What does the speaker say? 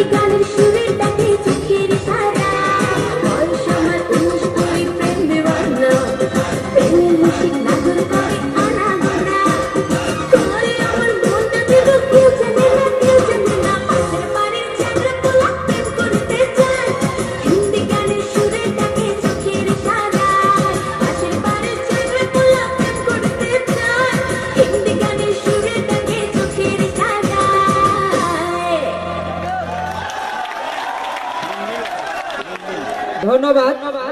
Kani Kani ধন্যবাদ।